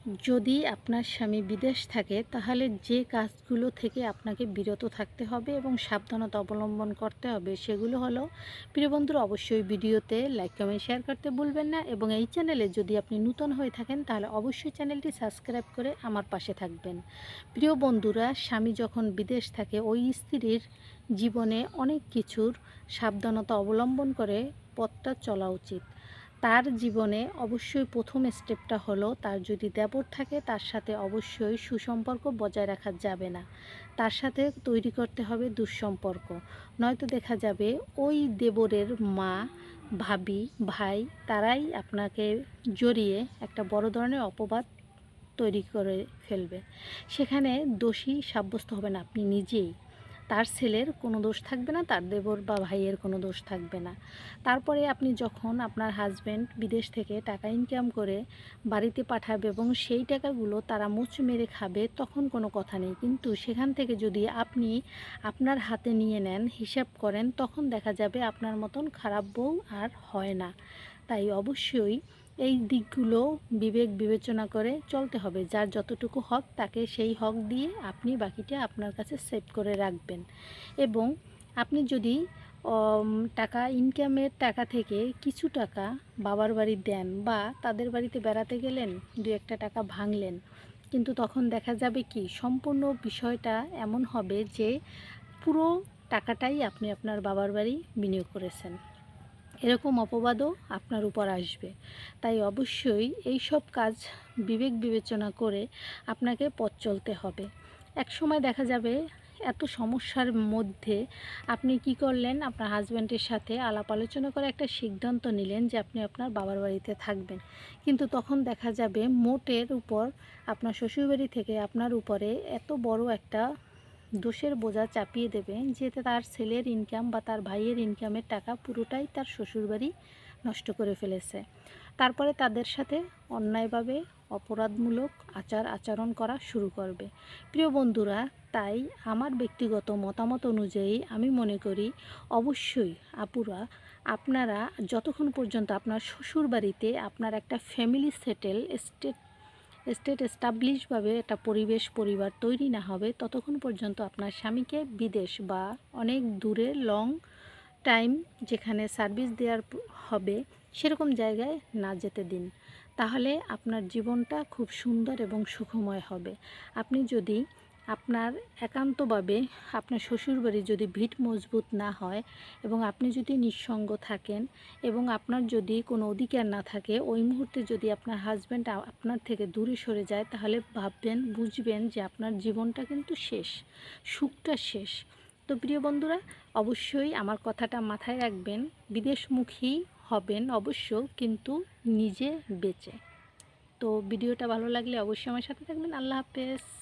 যদি আপনার স্বামী বিদেশ থাকে, তাহলে যে কাজগুলো থেকে আপনাকে বিরত থাকতে হবে এবং সাবধানতা অবলম্বন করতে হবে, সেগুলো হলো, প্রিয় বন্ধুরা, অবশ্যই ভিডিওতে লাইক কমেন্ট শেয়ার করতে ভুলবেন না এবং এই চ্যানেলে যদি আপনি নূতন হয়ে থাকেন, তাহলে অবশ্যই চ্যানেলটি সাবস্ক্রাইব করে আমার পাশে থাকবেন। প্রিয় বন্ধুরা, স্বামী যখন বিদেশ থাকে, ওই স্ত্রীর জীবনে অনেক কিছুর সাবধানতা অবলম্বন করে পথটা চলা উচিত। তার জীবনে অবশ্যই প্রথম স্টেপটা হলো তার যদি দেবর থাকে, তার সাথে অবশ্যই সুসম্পর্ক বজায় রাখা যাবে না। তার সাথে তৈরি করতে হবে দুঃসম্পর্ক। নয়তো দেখা যাবে ওই দেবরের মা, ভাবি, ভাই তারাই আপনাকে জড়িয়ে একটা বড় ধরনের অপবাদ তৈরি করে ফেলবে। সেখানে দোষী সাব্যস্ত হবেন আপনি নিজেই। তার ছেলের কোনো দোষ থাকবে না, তার দেবর বা ভাইয়ের কোনো দোষ থাকবে না। তারপরে আপনি যখন আপনার হাজব্যান্ড বিদেশ থেকে টাকা ইনকাম করে বাড়িতে পাঠাবে এবং সেই টাকাগুলো তারা মুচ মেরে খাবে, তখন কোনো কথা নেই। কিন্তু সেখান থেকে যদি আপনি আপনার হাতে নিয়ে নেন, হিসাব করেন, তখন দেখা যাবে আপনার মতন খারাপ বউ আর হয় না। তাই অবশ্যই এই দিকগুলো বিবেক বিবেচনা করে চলতে হবে। যার যতটুকু হক, তাকে সেই হক দিয়ে আপনি বাকিটা আপনার কাছে সেভ করে রাখবেন। এবং আপনি যদি টাকা, ইনকামের টাকা থেকে কিছু টাকা বাবার বাড়ি দেন বা তাদের বাড়িতে বেড়াতে গেলেন, দু একটা টাকা ভাঙলেন, কিন্তু তখন দেখা যাবে কি, সম্পূর্ণ বিষয়টা এমন হবে যে পুরো টাকাটাই আপনি আপনার বাবার বাড়ি বিনিয়োগ করেছেন। এরকম অপবাদও আপনার উপর আসবে। তাই অবশ্যই এই সব কাজ বিবেক বিবেচনা করে আপনাকে পথ চলতে হবে। এক সময় দেখা যাবে এত সমস্যার মধ্যে আপনি কি করলেন? আপনার হাজব্যান্ডের সাথে আলাপ আলোচনা করে একটা সিদ্ধান্ত নিলেন যে আপনি আপনার বাবার বাড়িতে থাকবেন। কিন্তু তখন দেখা যাবে মোটের উপর আপনার শ্বশুরবাড়ি থেকে আপনার উপরে এত বড় একটা দোষের বোঝা চাপিয়ে দেবে যে তার ছেলের ইনকাম বা তার ভাইয়ের ইনকামের টাকা পুরোটাই তার শ্বশুরবাড়ি নষ্ট করে ফেলেছে। তারপরে তাদের সাথে অন্যায়ভাবে অপরাধমূলক আচার আচরণ করা শুরু করবে। প্রিয় বন্ধুরা, তাই আমার ব্যক্তিগত মতামত অনুযায়ী আমি মনে করি, অবশ্যই আপুরা, আপনারা যতক্ষণ পর্যন্ত আপনার শ্বশুর বাড়িতে আপনার একটা ফ্যামিলি সেটেল স্টেট স্টেট এস্টাবলিশভাবে একটা পরিবেশ পরিবার তৈরি না হবে, ততক্ষণ পর্যন্ত আপনার স্বামীকে বিদেশ বা অনেক দূরে লং টাইম যেখানে সার্ভিস দেওয়ার হবে সেরকম জায়গায় না যেতে দিন। তাহলে আপনার জীবনটা খুব সুন্দর এবং সুখময় হবে। আপনি যদি আপনার একান্তভাবে আপনার শ্বশুরবাড়ি যদি ভিট মজবুত না হয় এবং আপনি যদি নিঃসঙ্গ থাকেন এবং আপনার যদি কোনো অধিকার না থাকে, ওই মুহূর্তে যদি আপনার হাজব্যান্ড আপনার থেকে দূরে সরে যায়, তাহলে ভাববেন, বুঝবেন যে আপনার জীবনটা কিন্তু শেষ, সুখটা শেষ। তো প্রিয় বন্ধুরা, অবশ্যই আমার কথাটা মাথায় রাখবেন, বিদেশমুখী হবেন অবশ্য, কিন্তু নিজে বেঁচে। তো ভিডিওটা ভালো লাগলে অবশ্যই আমার সাথে থাকবেন। আল্লাহ হাফেজ।